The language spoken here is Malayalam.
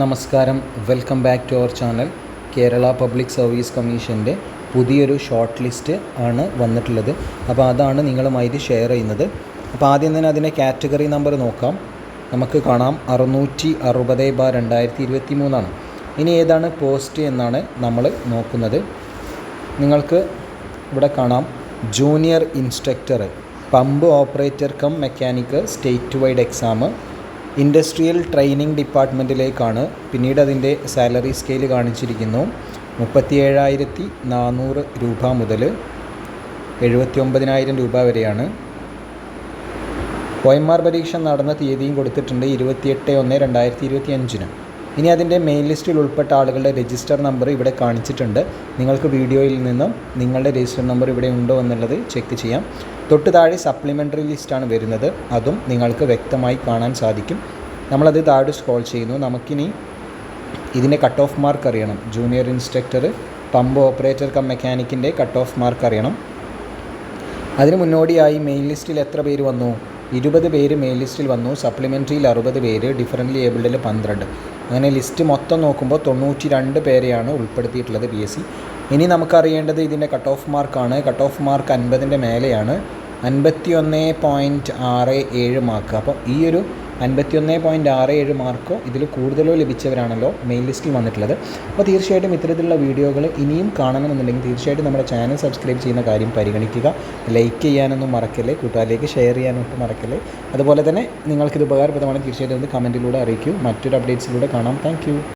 നമസ്കാരം. Welcome back to our channel Kerala public service കമ്മീഷന്റെ പുതിയൊരു ഷോർട്ട് ലിസ്റ്റ് ആണ് വന്നിട്ടുള്ളത്. അപ്പോൾ അതാണ് നിങ്ങളുമായിട്ട് ഷെയർ ചെയ്യുന്നത്. അപ്പോൾ ആദ്യം തന്നെ അതിന്റെ കാറ്റഗറി നമ്പർ നോക്കാം. നമുക്ക് കാണാം. അറുന്നൂറ്റി അറുപത് ബാർ രണ്ടായിരത്തി ഇരുപത്തി മൂന്നാണ് ഇനി ഏതാണ് പോസ്റ്റ് എന്നാണ് നമ്മൾ നോക്കുന്നത്. നിങ്ങൾക്ക് ഇവിടെ കാണാം. Junior instructor pump operator cum mechanic state wide exam industrial training ഡിപ്പാർട്ട്മെന്റിലേക്കാണ് പിന്നീട് അതിന്റെ സാലറി സ്കെയിൽ കാണിച്ചിരിക്കുന്നു. മുപ്പത്തി ഏഴായിരത്തി നാനൂറ് രൂപ മുതൽ എഴുപത്തി ഒമ്പതിനായിരം രൂപ വരെയാണ്. ഒ എം ആർ പരീക്ഷ നടന്ന തീയതിയും കൊടുത്തിട്ടുണ്ട് ഇരുപത്തിയെട്ട് ഒന്ന് രണ്ടായിരത്തി ഇരുപത്തി അഞ്ചിന് ഇനി അതിന്റെ മെയിൻ ലിസ്റ്റിൽ ഉൾപ്പെട്ട ആളുകളുടെ രജിസ്റ്റർ നമ്പർ ഇവിടെ കാണിച്ചിട്ടുണ്ട്. നിങ്ങൾക്ക് വീഡിയോയിൽ നിന്നും നിങ്ങളുടെ രജിസ്റ്റർ നമ്പർ ഇവിടെ ഉണ്ടോ എന്നുള്ളത് ചെക്ക് ചെയ്യാം. തൊട്ട് താഴെ സപ്ലിമെന്ററി ലിസ്റ്റാണ് വരുന്നത്. അതും നിങ്ങൾക്ക് വ്യക്തമായി കാണാൻ സാധിക്കും. നമ്മളത് താഴെ സ്ക്രോൾ ചെയ്യുന്നു. നമുക്കിനി ഇതിന്റെ കട്ട് ഓഫ് മാർക്ക് അറിയണം. Junior instructor pump operator cum മെക്കാനിക്കിന്റെ cut off mark അറിയണം. അതിന് മുന്നോടിയായി മെയിൻ ലിസ്റ്റിൽ എത്ര പേര് വന്നു? ഇരുപത് പേര് മെയിൻ ലിസ്റ്റിൽ വന്നു. സപ്ലിമെന്ററിയിൽ അറുപത് പേര്. ഡിഫറന്റ്ലി ഏബിൾഡിൽ പന്ത്രണ്ട്. അങ്ങനെ ലിസ്റ്റ് മൊത്തം നോക്കുമ്പോൾ തൊണ്ണൂറ്റി രണ്ട് പേരെയാണ് ഉൾപ്പെടുത്തിയിട്ടുള്ളത് പി എസ് സി. ഇനി നമുക്കറിയേണ്ടത് ഇതിന്റെ കട്ട് ഓഫ് മാർക്കാണ് കട്ട് ഓഫ് മാർക്ക് അൻപതിന്റെ മേലെയാണ്. അൻപത്തി ഒന്ന് പോയിന്റ് ആറ് ഏഴ് മാർക്ക് അപ്പം ഈ ഒരു അൻപത്തി ഒന്ന് പോയിന്റ് ആറ് ഏഴ് മാർക്കോ ഇതിൽ കൂടുതലോ ലഭിച്ചവരാണല്ലോ മെയിൻ ലിസ്റ്റിൽ വന്നിട്ടുള്ളത്. അപ്പോൾ തീർച്ചയായിട്ടും ഇത്തരത്തിലുള്ള വീഡിയോകൾ ഇനിയും കാണണമെന്നുണ്ടെങ്കിൽ തീർച്ചയായിട്ടും നമ്മുടെ ചാനൽ സബ്സ്ക്രൈബ് ചെയ്യുന്ന കാര്യം പരിഗണിക്കുക. ലൈക്ക് ചെയ്യാനൊന്നും മറക്കല്ലേ കൂട്ടുകാരിലേക്ക് ഷെയർ ചെയ്യാനൊട്ടും മറക്കല്ലേ. അതുപോലെ തന്നെ നിങ്ങൾക്കിത് ഉപകാരപ്രദമാണ് തീർച്ചയായിട്ടും ഒന്ന് കമന്റിലൂടെ അറിയിക്കൂ. മറ്റൊരു അപ്ഡേറ്റ്സിലൂടെ കാണാം. താങ്ക്